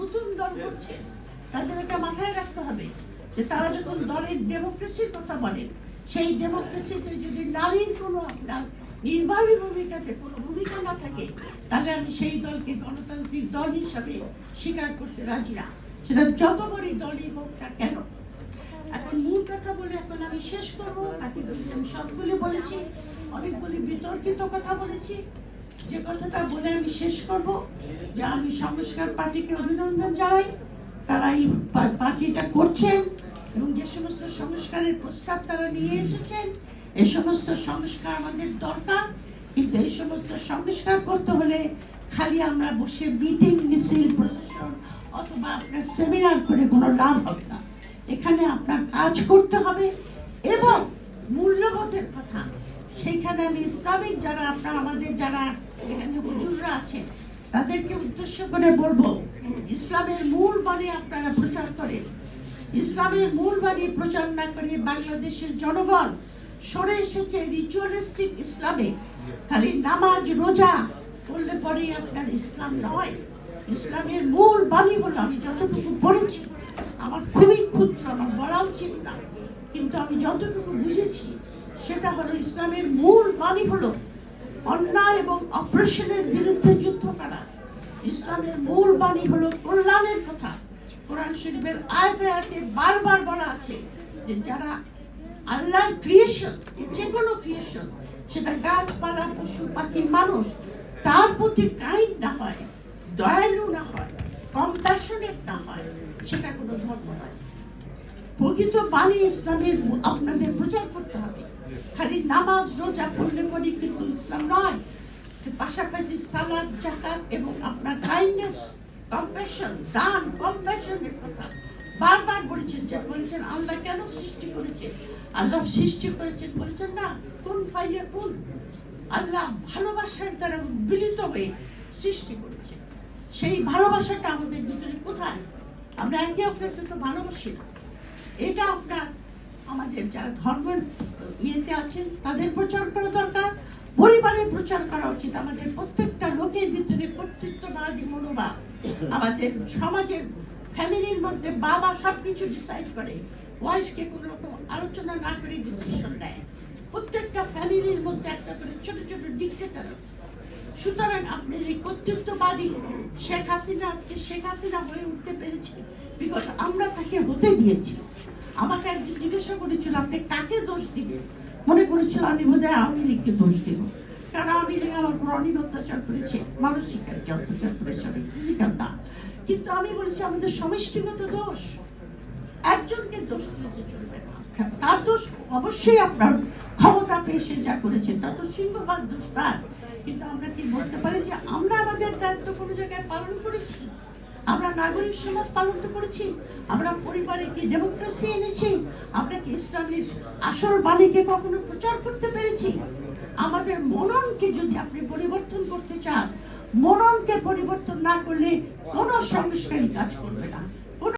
নতুন দল করছে তাদের মাথায় রাখতে হবে যে তারা যখন দলের ডেমোক্রেসির কথা সেই ডেমোক্রেসিতে যদি নারীর কোনো নির্বাহী ভূমিকাতে কোনো ভূমিকা না থাকে, তাহলে আমি সেই দলকে গণতান্ত্রিক দল হিসাবে স্বীকার করতে রাজি না। সেটা যত বড়ই দলই হোক না কেন। এখন মূল কথা বলে এখন আমি শেষ করব। বাকি আমি সবগুলি বলেছি, অনেকগুলি বিতর্কিত কথা বলেছি। যে কথাটা বলে আমি শেষ করব, যে আমি সংস্কার পার্টিকে অভিনন্দন জানাই। তারা এই পার্টিটা করছেন এবং যে সমস্ত সংস্কারের প্রস্তাব তারা নিয়ে এসেছেন এই সমস্ত সংস্কার আমাদের দরকার। কিন্তু এই সমস্ত সংস্কার করতে হলে খালি আমরা বসে মিটিং, মিছিল, প্রশাসন অথবা আপনার সেমিনার করে কোনো লাভ হবে না। এখানে আপনার কাজ করতে হবে এবং মূল্যবোধের কথা সেইখানে আমি ইসলামিক যারা, আপনার আমাদের যারা এখানে হুজুররা আছেন, তাদেরকে উদ্দেশ্য করে বলব, ইসলামের মূল বাণী আপনারা প্রচার করেন। ইসলামের মূল বাণী প্রচার না করে বাংলাদেশের জনগণ সরে এসেছে রিচুয়ালিস্টিক ইসলামে। খালি নামাজ, রোজা করলে পরে আপনার ইসলাম নয়। ইসলামের মূল বাণী হলো আমি যতটুকু পড়েছি, আমার খুবই ক্ষুদ্র, আমার বলা উচিত না। কিন্তু আমি যতটুকু বুঝেছি সেটা হলো ইসলামের মূল বাণী হলো অন্যায় এবং অপারেশনের বিরুদ্ধে যুদ্ধ করা। ইসলামের মূল বাণী হলো কল্যাণের কথা। কোরআন শরীফের আয়তে আয়াতে বারবার বলা আছে যে যারা আল্লাহর ক্রিয়েশন যে কোনো ক্রিয়েশন সেটা গাছপালা, পশু, পাখি, মানুষ, তার প্রতি কাইন্ড না হয়, দয়ালু না হয় কম্প্যাশনেট না হয়, সেটা কোনো ধর্ম নয়। প্রকৃত বাণী ইসলামের আপনাদের প্রচার করতে হবে। খালি নামাজ, রোজা পড়লে পরে কিন্তু ইসলাম নয়। পাশাপাশি সালাদ জাকাত এবং আপনার কাইন্ডনেস কম্প্যাশন দান কম্প্যাশনের কথা বারবার বলেছেন যে, বলেছেন, আল্লাহ কেন সৃষ্টি করেছে? আল্লাহ সৃষ্টি করেছেন বলেছেন না, কোন ফাইয়া কোন? আল্লাহ ভালোবাসার দ্বারা বিলিত হয়ে সৃষ্টি করেছে। সেই ভালোবাসাটা আমাদের ভিতরে কোথায়? আমরা একে অপরকে তো ভালোবাসি না। এটা আপনার আমাদের যারা ধর্মের ইয়েতে আছেন তাদের প্রচার করা দরকার পরিবারে প্রচার করা উচিত। আমাদের প্রত্যেকটা লোকের ভিতরে কর্তৃত্ববাদী মনোভাব। আমাদের সমাজের ফ্যামিলির মধ্যে বাবা সবকিছু ডিসাইড করে। ওয়াইফকে কোনো রকম আলোচনা না করে ডিসিশন নেয়। প্রত্যেকটা ফ্যামিলির মধ্যে একটা করে ছোট ছোট ডিক্টেটার আছে। সুতরাং আপনি এই কর্তৃত্ববাদী, শেখ হাসিনা, আজকে শেখ হাসিনা হয়ে উঠতে পেরেছে, বিকজ আমরা তাকে হতে দিয়েছি। আমাকে একজন জিজ্ঞাসা করেছিল, আপনি কাকে দোষ দিবেন? মনে করেছিল, আমি বোধহয় আওয়ামী লীগকে দোষ দিব। কারণ আওয়ামী লীগ আমার উপর অনেক অত্যাচার করেছে, মানসিক আর কি অত্যাচার করেছে, আমি ফিজিক্যাল না। কিন্তু আমি বলেছি, আমাদের সমষ্টিগত দোষ, একজনকে দোষ দিতে চলবে না। তার দোষ অবশ্যই আপনার ক্ষমতা পেয়ে যা করেছে, তা তো সিংহভাগ দোষ তার। কিন্তু আমরা কি বলতে পারি যে আমরা আমাদের দায়িত্ব কোনো জায়গায় পালন করেছি? আমরা নাগরিক সমাজ পালন তো করেছি, আমরা পরিবারে কি ডেমোক্রেসি এনেছি, আমরা কি ইসলামের আসল বাণীকে কখনো প্রচার করতে পেরেছি? আমাদের মননকে যদি আপনি পরিবর্তন করতে চান, মননকে পরিবর্তন না করলে কোনো সংস্কারই কাজ করবে না।